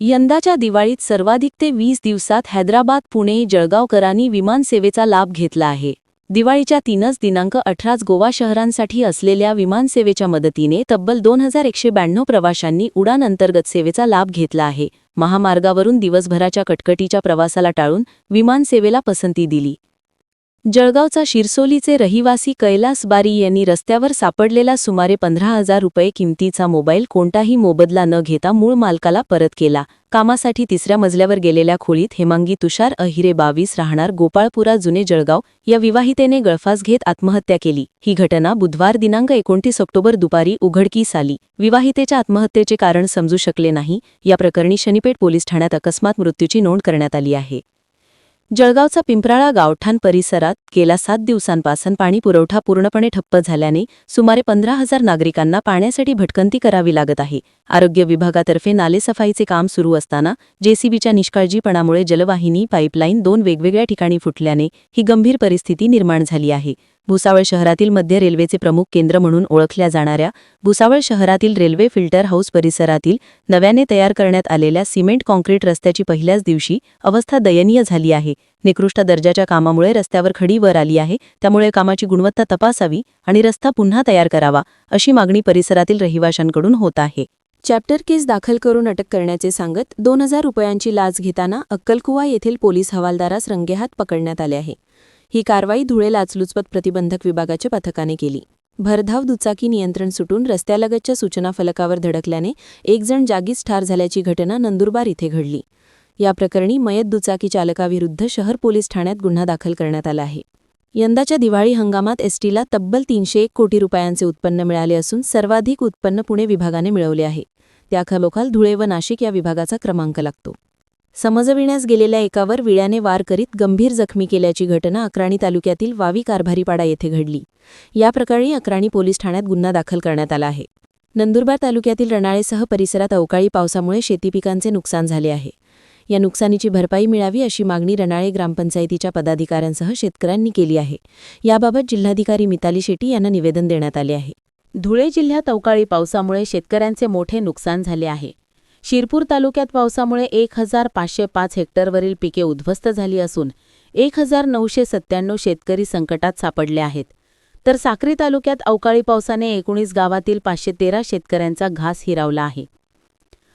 यंदाच्या दिवाळीत सर्वाधिक ते वीस दिवसात हैदराबाद पुणे जळगावकरांनी विमानसेवेचा लाभ घेतला आहे. दिवाळीच्या तीनच दिनांक अठराच गोवा शहरांसाठी असलेल्या विमानसेवेच्या मदतीने तब्बल दोन हजार एकशे ब्याण्णव प्रवाशांनी उडान अंतर्गत सेवेचा लाभ घेतला आहे. महामार्गावरून दिवसभराच्या कटकटीच्या प्रवासाला टाळून विमानसेवेला पसंती दिली. जळगावचा शिरसोलीचे रहिवासी कैलास बारी यांनी रस्त्यावर सापडलेला सुमारे पंधरा हजार रुपये किमतीचा मोबाईल कोणताही मोबदला न घेता मूळ मालकाला परत केला. कामासाठी तिसऱ्या मजल्यावर गेलेल्या खोलीत हेमांगी तुषार अहिरे बावीस राहणार गोपाळपुरा जुने जळगाव या विवाहितेने गळफास घेत आत्महत्या केली. ही घटना बुधवार दिनांक एकोणतीस ऑक्टोबर दुपारी उघडकीस आली. विवाहितेच्या आत्महत्येचे कारण समजू शकले नाही. या प्रकरणी शनीपेठ पोलीस ठाण्यात अकस्मात मृत्यूची नोंद करण्यात आली आहे. जळगावचा पिंपराळा गावठाण परिसरात गेल्या सात दिवसांपासून पाणी पुरवठा पूर्णपणे ठप्प झाल्याने सुमारे पंधरा हजार नागरिकांना पाण्यासाठी भटकंती करावी लागत आहे. आरोग्य विभागातर्फे नालेसफाईचे काम सुरू असताना जेसीबीच्या निष्काळजीपणामुळे जलवाहिनी पाईपलाईन दोन वेगवेगळ्या ठिकाणी फुटल्याने ही गंभीर परिस्थिती निर्माण झाली आहे. भुसावळ शहरातील मध्य रेल्वेचे प्रमुख केंद्र म्हणून ओळखल्या जाणाऱ्या भुसावळ शहरातील रेल्वे फिल्टर हाऊस परिसरातील नव्याने तयार करण्यात आलेल्या सिमेंट कॉन्क्रीट रस्त्याची पहिल्याच दिवशी अवस्था दयनीय झाली आहे. निकृष्ट दर्जाच्या कामामुळे रस्त्यावर खडी वर आली आहे. त्यामुळे कामाची गुणवत्ता तपासावी आणि रस्ता पुन्हा तयार करावा अशी मागणी परिसरातील रहिवाशांकडून होत आहे. चॅप्टर केस दाखल करून अटक करण्याचे सांगत दोन हजार रुपयांची लाच घेताना अक्कलकुवा येथील पोलीस हवालदारास रंगेहात पकडण्यात आले आहे. ही कारवाई धुळे लाचलुचपत प्रतिबंधक विभागाच्या पथकाने केली. भरधाव दुचाकी नियंत्रण सुटून रस्त्यालगतच्या सूचना फलकावर धडकल्याने एकजण जागीच ठार झाल्याची घटना नंदुरबार इथे घडली. या प्रकरणी मयत दुचाकी चालकाविरुद्ध शहर पोलीस ठाण्यात गुन्हा दाखल करण्यात आला आहे. यंदाच्या दिवाळी हंगामात एसटीला तब्बल तीनशे एक कोटी रुपयांचे उत्पन्न मिळाले असून सर्वाधिक उत्पन्न पुणे विभागाने मिळवले आहे. त्याखालोखाल धुळे व नाशिक या विभागाचा क्रमांक लागतो. समजविण्यास गेलेल्या एकावर विळ्याने वार करीत गंभीर जखमी केल्याची घटना अक्राणी तालुक्यातील वावी कारभारीपाडा येथे घडली. या प्रकरणी अक्राणी पोलीस ठाण्यात गुन्हा दाखल करण्यात आला आहे. नंदुरबार तालुक्यातील रणाळेसह परिसरात अवकाळी पावसामुळे शेती पिकांचे नुकसान झाले आहे. या नुकसानीची भरपाई मिळावी अशी मागणी रणाळे ग्रामपंचायतीच्या पदाधिकाऱ्यांसह शेतकऱ्यांनी केली आहे. याबाबत जिल्हाधिकारी मिताली शेट्टी यांना निवेदन देण्यात आले आहे. धुळे जिल्ह्यात अवकाळी पावसामुळे शेतकऱ्यांचे मोठे नुकसान झाले आहे. शिरपूर तालुक्यात पावसामुळे एक हजार पाचशे पाच हेक्टरवरील पिके उद्ध्वस्त झाली असून एक हजार नऊशे सत्त्याण्णव शेतकरी संकटात सापडले आहेत. तर साक्री तालुक्यात अवकाळी पावसाने एकोणीस गावातील पाचशे तेरा शेतकऱ्यांचा घास हिरावला आहे.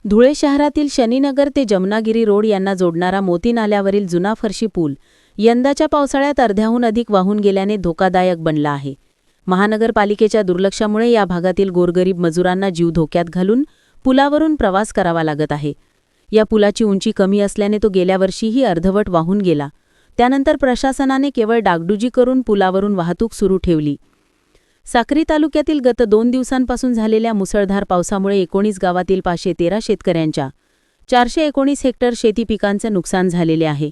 धुळे शहरातील शनीनगर ते जमनागिरी रोड यांना जोडणारा मोती नाल्यावरील जुना फरशी पूल यंदाच्या पावसाळ्यात अर्ध्याहून अधिक वाहून गेल्याने धोकादायक बनला आहे. महानगरपालिकेच्या दुर्लक्षामुळे या भागातील गोरगरीब मजुरांना जीव धोक्यात घालून पुलावरून प्रवास करावा लागत आहे. या पुलाची उंची कमी असल्याने तो गेल्या वर्षीही अर्धवट वाहून गेला. त्यानंतर प्रशासनाने केवळ डागडुजी करून पुलावरून वाहतूक सुरू ठेवली. साक्री तालुक्यातील गत दोन दिवसांपासून झालेल्या मुसळधार पावसामुळे एकोणीस गावातील पाचशे तेरा शेतकऱ्यांच्या चारशे एकोणीस हेक्टर शेती पिकांचे नुकसान झालेले आहे.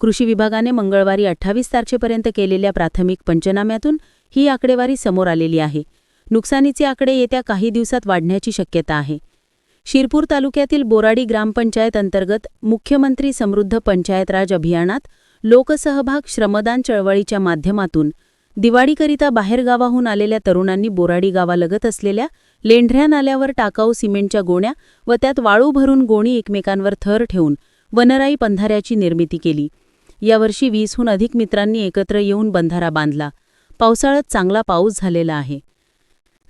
कृषी विभागाने मंगळवारी अठ्ठावीस तारखेपर्यंत केलेल्या प्राथमिक पंचनाम्यातून ही आकडेवारी समोर आलेली आहे. नुकसानीचे आकडे येत्या काही दिवसात वाढण्याची शक्यता आहे. शिरपूर तालुक्यातील बोराडी ग्रामपंचायत अंतर्गत मुख्यमंत्री समृद्ध पंचायत राज अभियानात लोकसहभाग श्रमदान चळवळीच्या माध्यमातून दिवाळीकरिता बाहेरगावाहून आलेल्या तरुणांनी बोराडी गावालगत असलेल्या लेंढऱ्या नाल्यावर टाकाऊ सिमेंटच्या गोण्या व त्यात वाळू भरून गोणी एकमेकांवर थर ठेवून वनराई बंधाऱ्याची निर्मिती केली. यावर्षी वीसहून अधिक मित्रांनी एकत्र येऊन बंधारा बांधला. पावसाळ्यात चांगला पाऊस झालेला आहे.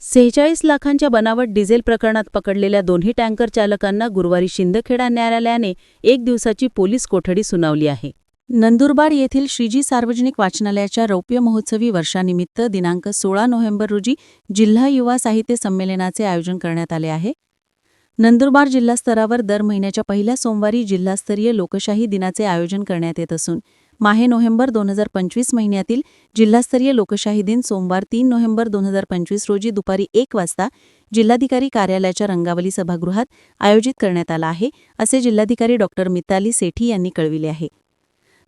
सेहेचाळीस लाखांच्या बनावट डिझेल प्रकरणात पकडलेल्या दोन्ही टँकर चालकांना गुरुवारी शिंदखेडा न्यायालयाने एक दिवसाची पोलीस कोठडी सुनावली आहे. नंदुरबार येथील श्रीजी सार्वजनिक वाचनालयाच्या रौप्य महोत्सवी वर्षानिमित्त दिनांक सोळा नोव्हेंबर रोजी जिल्हा युवा साहित्य संमेलनाचे आयोजन करण्यात आले आहे. नंदुरबार जिल्हा स्तरावर दर महिन्याच्या पहिल्या सोमवारी जिल्हास्तरीय लोकशाही दिनाचे आयोजन करण्यात येत असून माहे नोव्हेंबर दोन हजार पंचवीस महिन्यातील जिल्हास्तरीय लोकशाही दिन सोमवार तीन नोव्हेंबर दोन हजार पंचवीस रोजी दुपारी एक वाजता जिल्हाधिकारी कार्यालयाच्या रंगावली सभागृहात आयोजित करण्यात आला आहे असे जिल्हाधिकारी डॉक्टर मिताली सेठी यांनी कळविले आहे.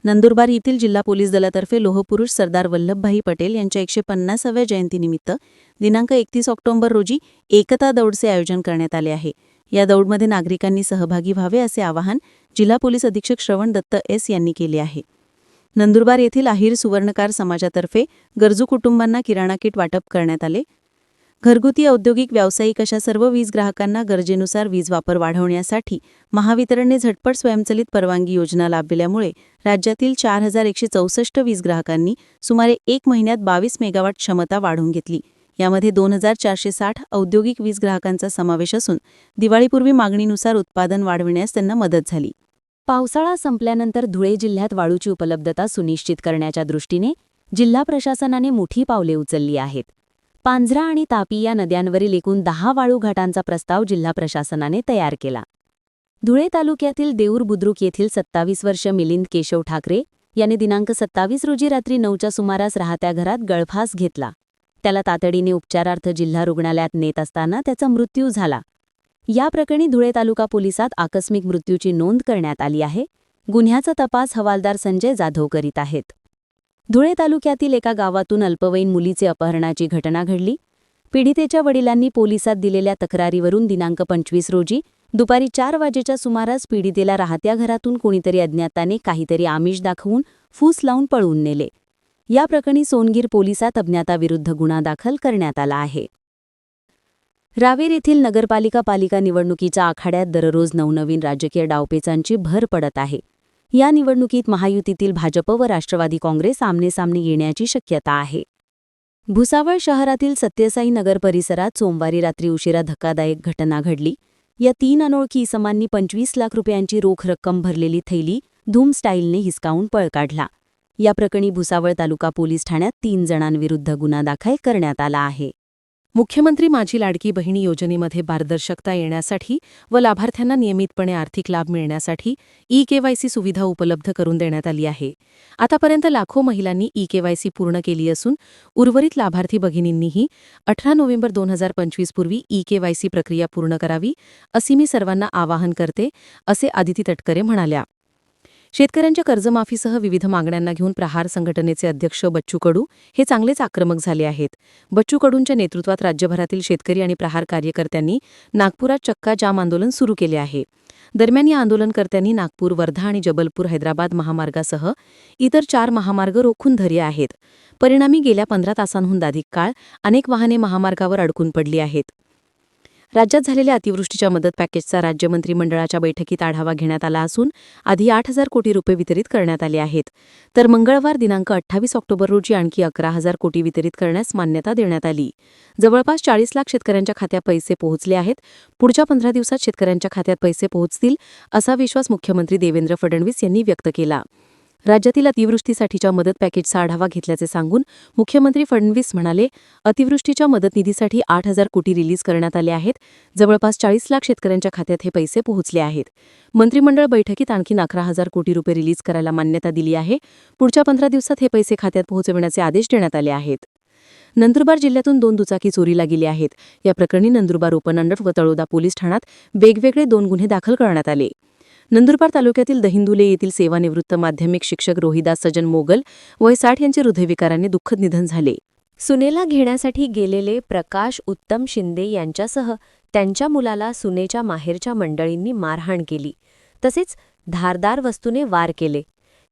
नंदुरबार येथील जिल्हा पोलीस दलातर्फे लोहपुरुष सरदार वल्लभभाई पटेल यांच्या एकशे पन्नासाव्या जयंतीनिमित्त दिनांक एकतीस ऑक्टोबर रोजी एकता दौडचे आयोजन करण्यात आले आहे. या दौडमध्ये नागरिकांनी सहभागी व्हावे असे आवाहन जिल्हा पोलीस अधीक्षक श्रवण दत्त एस यांनी केले आहे. नंदुरबार येथील अहिर सुवर्णकार समाजातर्फे गरजू कुटुंबांना किराणा किट वाटप करण्यात आले. घरगुती औद्योगिक व्यावसायिक अशा सर्व वीज ग्राहकांना गरजेनुसार वीज वापर वाढवण्यासाठी महावितरणने झटपट स्वयंचलित परवानगी योजना लाभविल्यामुळे राज्यातील चार हजार एकशे चौसष्ट वीज ग्राहकांनी सुमारे एक महिन्यात बावीस मेगावाट क्षमता वाढवून घेतली. यामध्ये दोन हजार चारशे साठ औद्योगिक वीज ग्राहकांचा समावेश असून दिवाळीपूर्वी मागणीनुसार उत्पादन वाढविण्यास त्यांना मदत झाली. पावसाळा संपल्यानंतर धुळे जिल्ह्यात वाळूची उपलब्धता सुनिश्चित करण्याच्या दृष्टीने जिल्हा प्रशासनाने मोठी पावले उचलली आहेत. पांझरा आणि तापी या नद्यांवरील एकूण दहा वाळू घाटांचा प्रस्ताव जिल्हा प्रशासनाने तयार केला. धुळे तालुक्यातील देऊर बुद्रुक येथील सत्तावीस वर्ष मिलिंद केशव ठाकरे याने दिनांक सत्तावीस रोजी रात्री नऊच्या सुमारास राहत्या घरात गळफास घेतला. त्याला तातडीने उपचारार्थ जिल्हा रुग्णालयात नेत असताना त्याचा मृत्यू झाला. या प्रकरणी धुळे तालुका पोलिसात आकस्मिक मृत्यूची नोंद करण्यात आली आहे. गुन्ह्याचा तपास हवालदार संजय जाधव करीत आहेत. धुळे तालुक्यातील एका गावातून अल्पवयीन मुलीचे अपहरणाची घटना घडली. पीडितेच्या वडिलांनी पोलिसात दिलेल्या तक्रारीवरून दिनांक पंचवीस रोजी दुपारी चार वाजेच्या सुमारास पीडितेला राहत्या घरातून कोणीतरी अज्ञाताने काहीतरी आमिष दाखवून फूस लावून पळवून नेले. या प्रकरणी सोनगीर पोलिसात अज्ञाताविरुद्ध गुन्हा दाखल करण्यात आला आहे. रावेर येथील नगरपालिका पालिका निवडणुकीच्या आखाड्यात दररोज नवनवीन राजकीय डावपेचांची भर पडत आहे. या निवडणुकीत महायुतीतील भाजप व राष्ट्रवादी काँग्रेस आमनेसामने येण्याची शक्यता आहे. भुसावळ शहरातील सत्यसाई नगर परिसरात सोमवारी रात्री उशिरा धक्कादायक घटना घडली. या तीन अनोळखी इसमांनी पंचवीस लाख रुपयांची रोख रक्कम भरलेली थैली धूम स्टाईलने हिसकावून पळ काढला. या प्रकरणी भुसावळ तालुका पोलीस ठाण्यात तीन जणांविरुद्ध गुन्हा दाखल करण्यात आला आहे. मुख्यमंत्री माझी लाडकी बहिणी योजनेमध्ये पारदर्शकता येण्यासाठी व लाभार्थ्यांना नियमितपणे आर्थिक लाभ मिळण्यासाठी ई केवायसी सुविधा उपलब्ध करून देण्यात आली आहे. आतापर्यंत लाखो महिलांनी ई केवायसी पूर्ण केली असून उर्वरित लाभार्थी भगिनींनीही अठरा नोव्हेंबर दोन हजार पंचवीस पूर्वी ई केवायसी प्रक्रिया पूर्ण करावी असे मी सर्वांना आवाहन करते असे आदिती तटकरे म्हणाल्या. शेतकऱ्यांच्या कर्जमाफीसह विविध मागण्यांना घेऊन प्रहार संघटनेचे अध्यक्ष बच्चू कडू हे चांगलेच आक्रमक झाले आहेत. बच्चू कडूंच्या नेतृत्वात राज्यभरातील शेतकरी आणि प्रहार कार्यकर्त्यांनी नागपुरात चक्का जाम आंदोलन सुरू केले आहे. दरम्यान या आंदोलनकर्त्यांनी नागपूर वर्धा आणि जबलपूर हैदराबाद महामार्गासह इतर चार महामार्ग रोखून धरले आहेत. परिणामी गेल्या पंधरा तासांहून अधिक काळ अनेक वाहने महामार्गावर अडकून पडली आहेत. राज्यात झालेल्या अतिवृष्टीच्या मदत पॅकेजचा राज्य मंत्रिमंडळाच्या बैठकीत आढावा घेण्यात आला असून आधी आठ हजार कोटी रुपये वितरित करण्यात आले आहेत. तर मंगळवार दिनांक अठ्ठावीस ऑक्टोबर रोजी आणखी अकरा हजार कोटी वितरित करण्यास मान्यता देण्यात आली. जवळपास चाळीस लाख शेतकऱ्यांच्या खात्यात पैसे पोहोचले आहेत. पुढच्या पंधरा दिवसात शेतकऱ्यांच्या खात्यात पैसे पोहोचतील असा विश्वास मुख्यमंत्री देवेंद्र फडणवीस यांनी व्यक्त केला. राज्यातील अतिवृष्टीसाठीच्या मदत पॅकेजचा आढावा घेतल्याचे सांगून मुख्यमंत्री फडणवीस म्हणाले अतिवृष्टीच्या मदत निधीसाठी आठ हजार कोटी रिलीज करण्यात आले आहेत. जवळपास चाळीस लाख शेतकऱ्यांच्या खात्यात हे पैसे पोहोचले आहेत. मंत्रिमंडळ बैठकीत आणखी अकरा हजार कोटी रुपये रिलीज करायला मान्यता दिली आहे. पुढच्या पंधरा दिवसात हे पैसे खात्यात पोहोचविण्याचे आदेश देण्यात आले आहेत. नंदुरबार जिल्ह्यातून दोन दुचाकी चोरीला गेली आहेत. या प्रकरणी नंदुरबार उपनंडट व तळोदा पोलीस ठाण्यात वेगवेगळे दोन गुन्हे दाखल करण्यात आले. नंदुरबार तालुक्यातील दहिंदुले येथील सेवानिवृत्त माध्यमिक शिक्षक रोहिदास सजन मोगल वय साठ यांचे हृदयविकाराने दुःखद निधन झाले. सुनेला घेण्यासाठी गेलेले प्रकाश उत्तम शिंदे यांच्यासह त्यांच्या मुलाला सुनेच्या माहेरच्या मंडळींनी मारहाण केली. तसेच धारदार वस्तूने वार केले.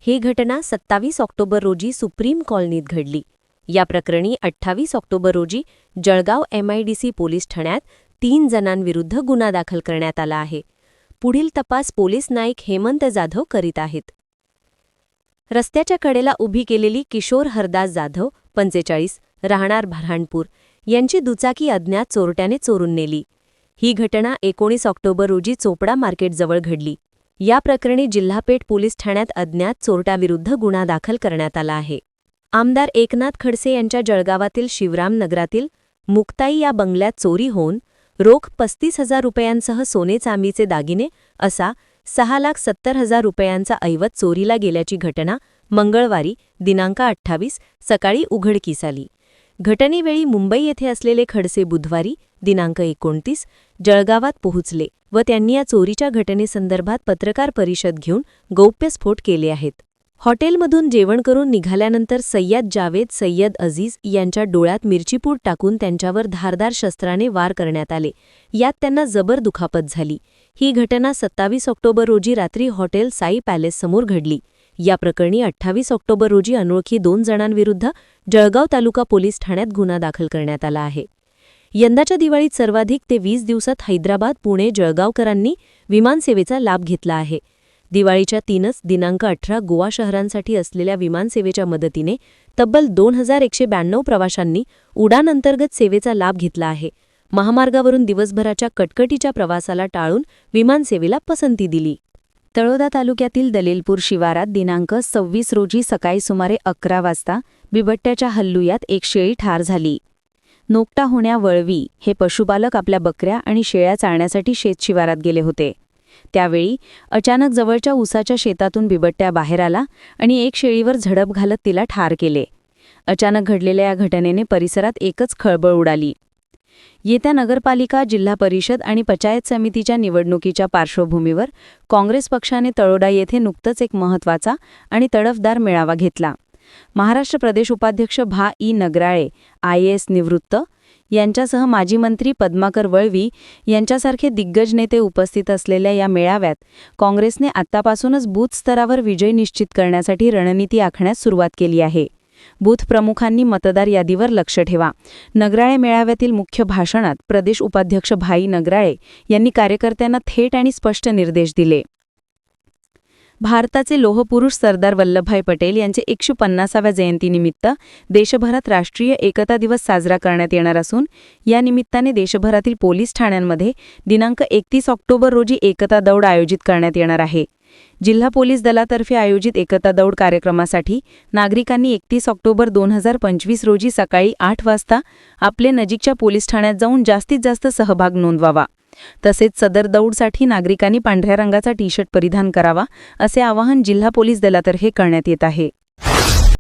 ही घटना सत्तावीस ऑक्टोबर रोजी सुप्रीम कॉलनीत घडली. या प्रकरणी अठ्ठावीस ऑक्टोबर रोजी जळगाव एमआयडीसी पोलीस ठाण्यात तीन जणांविरुद्ध गुन्हा दाखल करण्यात आला आहे. पुढील तपास पोलीस नाईक हेमंत जाधव करीत आहेत. रस्त्याच्या कडेला उभी केलेली किशोर हरदास जाधव पंचेचाळीस राहणार भरहाणपूर यांची दुचाकी अज्ञात चोरट्याने चोरून नेली. ही घटना एकोणीस ऑक्टोबर रोजी चोपडा मार्केटजवळ घडली. या प्रकरणी जिल्हापेठ पोलीस ठाण्यात अज्ञात चोरट्याविरुद्ध गुन्हा दाखल करण्यात आला आहे. आमदार एकनाथ खडसे यांच्या जळगावातील शिवराम नगरातील मुक्ताई या बंगल्यात चोरी होऊन रोख पस्तीस हजार रुपयांसह सोने चांदीचे दागिने असा सहा लाख सत्तर हजार रुपयांचा ऐवत चोरीला गेल्याची घटना मंगळवारी दिनांक अठ्ठावीस सकाळी उघडकीस आली. घटनेवेळी मुंबई येथे असलेले खडसे बुधवारी दिनांक एकोणतीस जळगावात पोहोचले व त्यांनी या चोरीच्या घटनेसंदर्भात पत्रकार परिषद घेऊन गौप्यस्फोट केले आहेत. हॉटेलमधून जेवण करून निघाल्यानंतर सय्यद जावेद सय्यद अझीज यांच्या डोळ्यात मिरचीपूड टाकून त्यांच्यावर धारदार शस्त्राने वार करण्यात आले. यात त्यांना जबर दुखापत झाली. ही घटना सत्तावीस ऑक्टोबर रोजी रात्री हॉटेल साई पॅलेससमोर घडली. या प्रकरणी अठ्ठावीस ऑक्टोबर रोजी अनोळखी दोन जणांविरुद्ध जळगाव तालुका पोलीस ठाण्यात गुन्हा दाखल करण्यात आला आहे. यंदाच्या दिवाळीत सर्वाधिक ते वीस दिवसात हैदराबाद पुणे जळगावकरांनी विमानसेवेचा लाभ घेतला आहे. दिवाळीच्या तीनच दिनांक अठरा गोवा शहरांसाठी असलेल्या विमानसेवेच्या मदतीने तब्बल दोन हजार एकशे ब्याण्णव प्रवाशांनी उडान अंतर्गत सेवेचा लाभ घेतला आहे. महामार्गावरून दिवसभराच्या कटकटीच्या प्रवासाला टाळून विमानसेवेला पसंती दिली. तळोदा तालुक्यातील दलेलपूर शिवारात दिनांक सव्वीस रोजी सकाळी सुमारे अकरा वाजता बिबट्याच्या हल्लुयात एक शेळी ठार झाली. नोकटा होण्या वळवी हे पशुपालक आपल्या बकऱ्या आणि शेळ्या चाळण्यासाठी शेतशिवारात गेले होते. त्यावेळी अचानक जवळच्या उसाच्या शेतातून बिबट्या बाहेर आला आणि एक शेळीवर झडप घालत तिला ठार केले. अचानक घडलेल्या या घटनेने परिसरात एकच खळबळ उडाली. येत्या नगरपालिका जिल्हा परिषद आणि पंचायत समितीच्या निवडणुकीच्या पार्श्वभूमीवर काँग्रेस पक्षाने तळोडा येथे नुकतंच एक महत्त्वाचा आणि तडफदार मेळावा घेतला. महाराष्ट्र प्रदेश उपाध्यक्ष भा. ई. नगराळे आय. एस. निवृत्त यांच्यासह माजी मंत्री पद्माकर वळवी यांच्यासारखे दिग्गज नेते उपस्थित असलेल्या या मेळाव्यात काँग्रेसने आत्तापासूनच बूथ स्तरावर विजय निश्चित करण्यासाठी रणनीती आखण्यास सुरुवात केली आहे. बूथ प्रमुखांनी मतदार यादीवर लक्ष ठेवा. नगराळे मेळाव्यातील मुख्य भाषणात प्रदेश उपाध्यक्ष भाई नगराळे यांनी कार्यकर्त्यांना थेट आणि स्पष्ट निर्देश दिले. भारताचे लोहपुरुष सरदार वल्लभभाई पटेल यांचे एकशे पन्नासाव्या जयंतीनिमित्त देशभरात राष्ट्रीय एकता दिवस साजरा करण्यात येणार असून या निमित्ताने देशभरातील पोलीस ठाण्यांमध्ये दिनांक एकतीस ऑक्टोबर रोजी एकता दौड आयोजित करण्यात येणार आहे. जिल्हा पोलीस दलातर्फे आयोजित एकता दौड कार्यक्रमासाठी नागरिकांनी एकतीस ऑक्टोबर दोन हजार पंचवीस रोजी सकाळी आठ वाजता आपले नजीकच्या पोलीस ठाण्यात जाऊन जास्तीत जास्त सहभाग नोंदवावा. तसेच सदर दौडसाठी नागरिकांनी पांढऱ्या रंगाचा टी शर्ट परिधान करावा असे आवाहन जिल्हा पोलीस दलातर्फे करण्यात येत आहे.